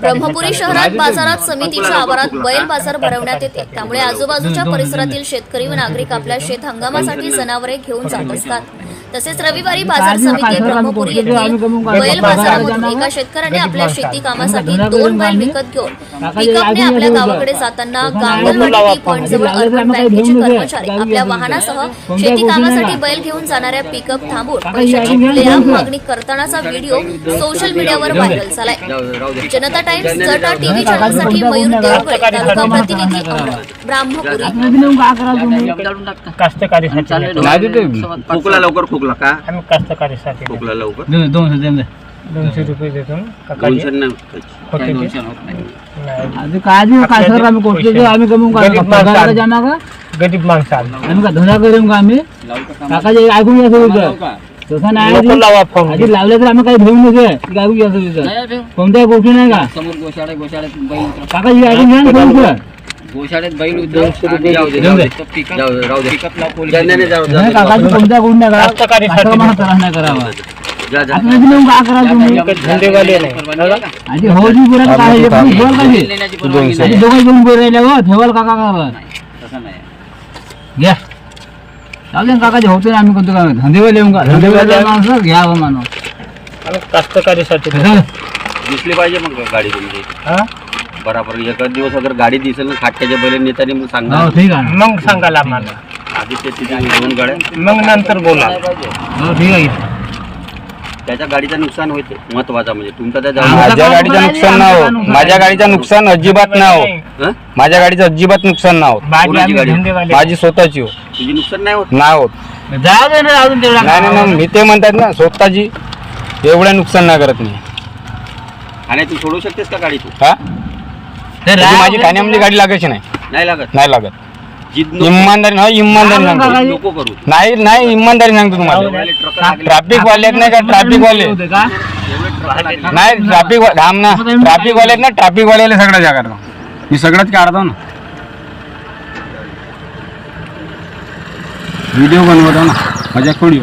ब्रह्मपुरी शहरात बाजारात समितीच्या आवारात बैल बाजार भरवण्यात येते. त्यामुळे आजूबाजूच्या परिसरातील शेतकरी व नागरिक आपल्या शेत हंगामासाठी जनावरे घेऊन जात असतात. तसेच रविवारी बाजार समिती ब्रह्मपुरी येथील बैल बाजारामधून एका शेतकऱ्याने आपल्या शेती कामासाठी दोन बैल विकत घेऊन पिकअपने आपल्या गावाकडे जाताना गांगलवाडी टी पॉइंट जवळ अर्बन बँकेचे कर्मचारी आपल्या वाहनासह शेती कामासाठी बैल घेऊन जाणाऱ्या पिकअप थांबून. पैशाची मागणी करतानाचा व्हिडिओ सोशल मीडियावर व्हायरल झालाय. जनता टाइम्स जटा टीव्ही चॅनलसाठी मयूर देवगळे तालुका प्रतिनिधी ब्राह्मपुरी. कास्तकारीसाठी खोकला लवकर खोकला का? आम्ही कास्तकारीसाठी खोकला लवकर? दोनशे देऊन दे. दोनशे रुपये देतो काकाजी दोनशे नाही होते ते? नाही. आधी काय सर आम्ही कोटते ते आम्ही कमवून गरीब काढतो माणसं. पगाराला जाणार का? गरीब माणसं. आम्ही का धंदा करेन का आम्ही? काकाचे ऐकून घ्यायचं होतं तसं नाही लोकं आधी- लावा फोन आधी लावले तर आम्ही काही घेऊन की ऐकून होतं कोणत्याही गोष्टी नाही का? समोर गोशाळे गोशाळेत बैल काकाजी ऐकून घ्या ना फोनचं. गोशाळेत बैल कोणत्या काका करावा. दोघं घेऊन बोल राहिले हो ठेवाल काका का घ्या. चालेल ना काकाजी होतो ना आम्ही कोणतं काय धंदेवाले येऊन का धंदेवाले माणसं घ्या हो माणूस. कास्तकारीसाठी कसं? दिसली पाहिजे मग गाडी तुमची हा? बराबर एक दिवस अगर गाडी दिसेल ना खाट्याच्या बैल नेताने मग हो सांगा ठीक आहे मग सांगाल आम्हाला. आधी ते तिथे दोन गाड्या. मग नंतर बोला. हो ठीक आहे. त्याच्या गाडीचं नुकसान होते महत्त्वाचा म्हणजे तुमचा त्या माझ्या गाडीचं नुकसान नाही हो. माझ्या गाडीचं नुकसान अजिबात नाही हो. हं? माझ्या गाडीचं अजिबात नुकसान नाही होत माझी कोणाची आम्ही गाडी? धंदेवाले. माझी स्वतःची हो. तुझी नुकसान नाही होत? नाही होत. जाऊ दे ना अजून तेवढा. नाही नाही नाही, मी ते म्हणतात ना स्वतःची एवढं नुकसान नाही करत मी. आणि तू सोडू शकतेस का गाडी तू? हा? ते त्याची राव- माझी ठाण्यामध्ये गाडी लागायची नाही. नाही लागत. नाही लागत. नको. इमानदारी हा इमानदारी सांगतो. नको करू. नाही नाही इमानदारी सांगतो तुम्हाला. ट्रक लागले. ट्रॅफिक वाले आहेत नाही का? ट्रॅफिक वाले? नाही ट्रॅफिक थांब ना. ट्रॅफिक वाले आहेत ना ट्रॅफिक वाल्याला सगळं जागा मी सगळंच काढतो ना. व्हिडिओ बनवतो ना. माझ्या video